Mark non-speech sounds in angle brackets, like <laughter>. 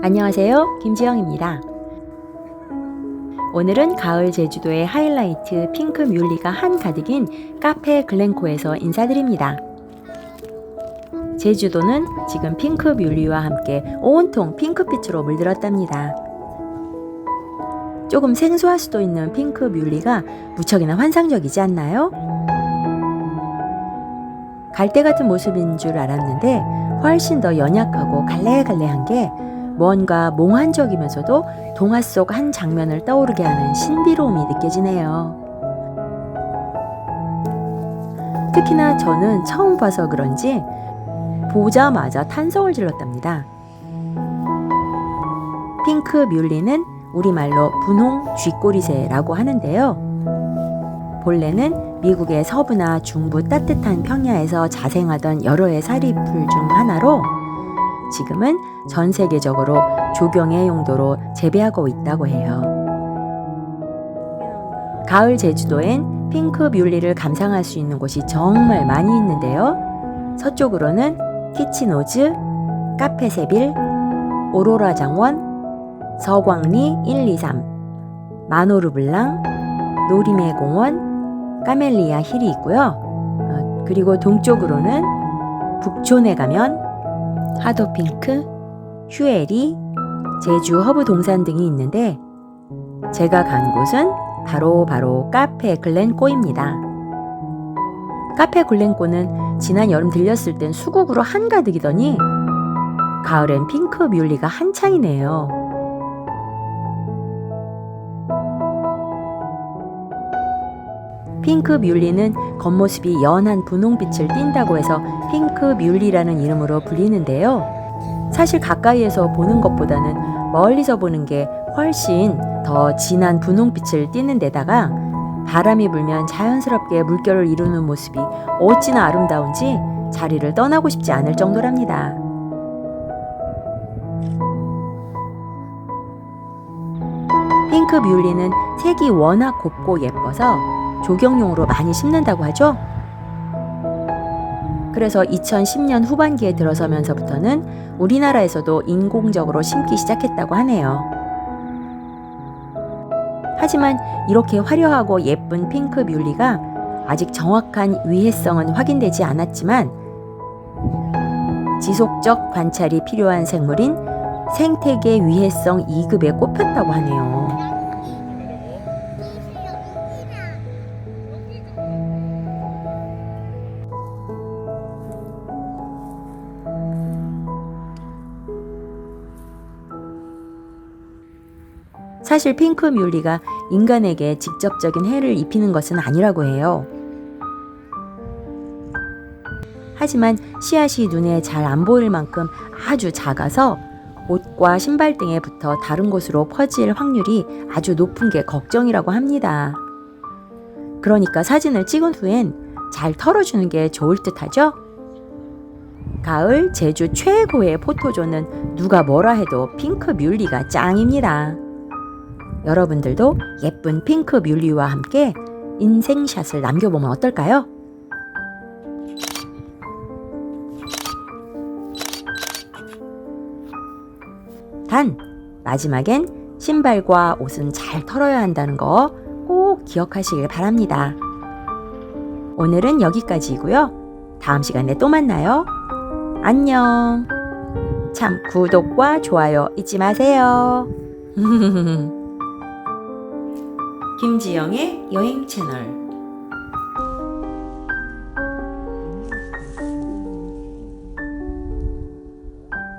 안녕하세요. 김지영입니다. 오늘은 가을 제주도의 하이라이트 핑크 뮬리가 한가득인 카페 글렌코에서 인사드립니다. 제주도는 지금 핑크 뮬리와 함께 온통 핑크빛으로 물들었답니다. 조금 생소할 수도 있는 핑크 뮬리가 무척이나 환상적이지 않나요? 갈대 같은 모습인 줄 알았는데 훨씬 더 연약하고 갈래갈래한 게 뭔가 몽환적이면서도 동화 속 한 장면을 떠오르게 하는 신비로움이 느껴지네요. 특히나 저는 처음 봐서 그런지 보자마자 탄성을 질렀답니다. 핑크 뮬리는 우리말로 분홍 쥐꼬리새라고 하는데요. 본래는 미국의 서부나 중부 따뜻한 평야에서 자생하던 여러 해 사리풀 중 하나로 지금은 전 세계적으로 조경의 용도로 재배하고 있다고 해요. 가을 제주도엔 핑크 뮬리를 감상할 수 있는 곳이 정말 많이 있는데요. 서쪽으로는 키치노즈, 카페세빌, 오로라 장원, 서광리 123, 마노르 블랑, 노리메 공원, 까멜리아 힐이 있고요. 어, 그리고 동쪽으로는 북촌에 가면 하도핑크, 휴에리, 제주 허브 동산 등이 있는데 제가 간 곳은 바로 바로 카페 글렌코입니다. 카페 글렌코는 지난 여름 들렸을 땐 수국으로 한가득이더니 가을엔 핑크 뮬리가 한창이네요. 핑크 뮬리는 겉모습이 연한 분홍빛을 띈다고 해서 핑크 뮬리라는 이름으로 불리는데요. 사실 가까이에서 보는 것보다는 멀리서 보는 게 훨씬 더 진한 분홍빛을 띠는 데다가 바람이 불면 자연스럽게 물결을 이루는 모습이 어찌나 아름다운지 자리를 떠나고 싶지 않을 정도랍니다. 핑크 뮬리는 색이 워낙 곱고 예뻐서 조경용으로 많이 심는다고 하죠. 그래서 2010년 후반기에 들어서면서부터는 우리나라에서도 인공적으로 심기 시작했다고 하네요. 하지만 이렇게 화려하고 예쁜 핑크 뮬리가 아직 정확한 위해성은 확인되지 않았지만 지속적 관찰이 필요한 생물인 생태계 위해성 2급에 꼽혔다고 하네요. 사실 핑크 뮬리가 인간에게 직접적인 해를 입히는 것은 아니라고 해요. 하지만 씨앗이 눈에 잘 안 보일 만큼 아주 작아서 옷과 신발 등에 붙어 다른 곳으로 퍼질 확률이 아주 높은 게 걱정이라고 합니다. 그러니까 사진을 찍은 후엔 잘 털어주는 게 좋을 듯 하죠? 가을 제주 최고의 포토존은 누가 뭐라 해도 핑크 뮬리가 짱입니다. 여러분들도 예쁜 핑크 뮬리와 함께 인생샷을 남겨보면 어떨까요? 단, 마지막엔 신발과 옷은 잘 털어야 한다는 거 꼭 기억하시길 바랍니다. 오늘은 여기까지이고요. 다음 시간에 또 만나요. 안녕. 참, 구독과 좋아요 잊지 마세요. <laughs> 김지영의 여행 채널